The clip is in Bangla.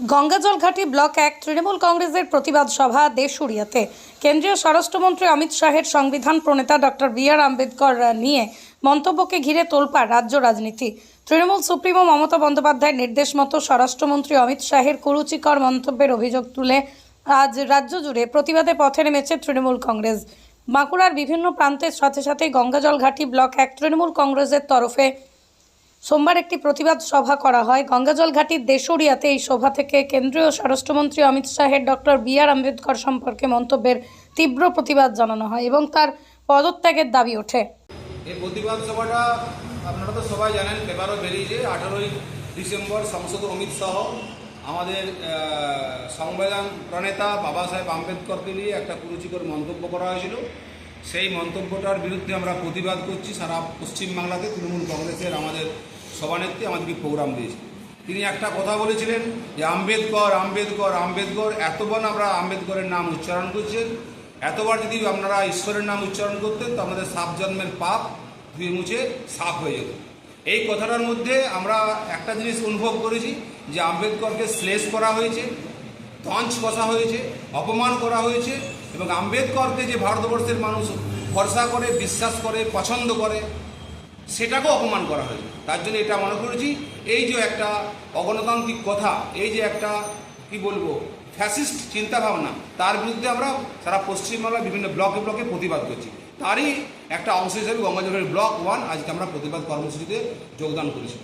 গঙ্গাজলঘাটি ব্লক এক তৃণমূল কংগ্রেসের প্রতিবাদ সভা দেশুরিয়াতে কেন্দ্রীয় স্বরাষ্ট্রমন্ত্রী অমিত শাহের সংবিধান প্রণেতা ডক্টর বি আর আম্বেদকর নিয়ে মন্তব্যকে ঘিরে তোলপাড় রাজ্য রাজনীতি। তৃণমূল সুপ্রিমো মমতা বন্দ্যোপাধ্যায়ের নির্দেশ মতো স্বরাষ্ট্রমন্ত্রী অমিত শাহের কুরুচিকর মন্তব্যের অভিযোগ তুলে আজ রাজ্য জুড়ে প্রতিবাদে পথে নেমেছে তৃণমূল কংগ্রেস। বাঁকুড়ার বিভিন্ন প্রান্তের সাথে সাথে গঙ্গাজলঘাটি ব্লক এক তৃণমূল কংগ্রেসের তরফে সোমবার একটি প্রতিবাদ সভা করা হয়। গঙ্গাজল ঘাটির দেশুরিয়াতে এই সভা থেকে কেন্দ্রীয় স্বরাষ্ট্রমন্ত্রী অমিত শাহের ডক্টর বি আর আম্বেদকর সম্পর্কে মন্তব্যের তীব্র প্রতিবাদ জানানো হয় এবং তার পদত্যাগের দাবি ওঠে। এই প্রতিবাদ সভাটা আপনারা তো সবাই জানেন পেপারও বেরিয়েছে। আঠারোই ডিসেম্বর সংসদ অমিত শাহ, আমাদের সংবিধান প্রণেতা বাবা সাহেব আম্বেদকরকে নিয়ে একটা কুরুচিকর মন্তব্য করা হয়েছিল। সেই মন্তব্যটার বিরুদ্ধে আমরা প্রতিবাদ করছি। সারা পশ্চিমবাংলাতে তৃণমূল কংগ্রেসের আমাদের সভানেত্রী আমাদেরকে প্রোগ্রাম দিয়েছে। তিনি একটা কথা বলেছিলেন যে, আম্বেদকর আম্বেদকর আম্বেদকর। এতবার আমরা আম্বেদকরের নাম উচ্চারণ করছেন এতবার যদি আপনারা ঈশ্বরের নাম উচ্চারণ করতেন, তো আমাদের সাত জন্মের পাপ ধুয়ে মুছে সাফ হয়ে যেত। এই কথাটার মধ্যে আমরা একটা জিনিস অনুভব করেছি যে, আম্বেদকরকে শ্লেষ করা হয়েছে। তঞ্চ কষা হয়েছে, অপমান করা হয়েছে এবং আম্বেদকরকে যে ভারতবর্ষের মানুষ ভরসা করে, বিশ্বাস করে, পছন্দ করে, সেটাকেও অপমান করা হয়েছে। তার জন্য এটা মনে করেছি, এই যে একটা অগণতান্ত্রিক কথা, এই যে একটা, কি বলব, ফ্যাসিস্ট চিন্তাভাবনা, তার বিরুদ্ধে আমরা সারা পশ্চিমবাংলার বিভিন্ন ব্লকে ব্লকে প্রতিবাদ করছি। তারই একটা অংশ হিসেবে গঙ্গাজলের ব্লক ওয়ান আজকে আমরা প্রতিবাদ কর্মসূচিতে যোগদান করেছি।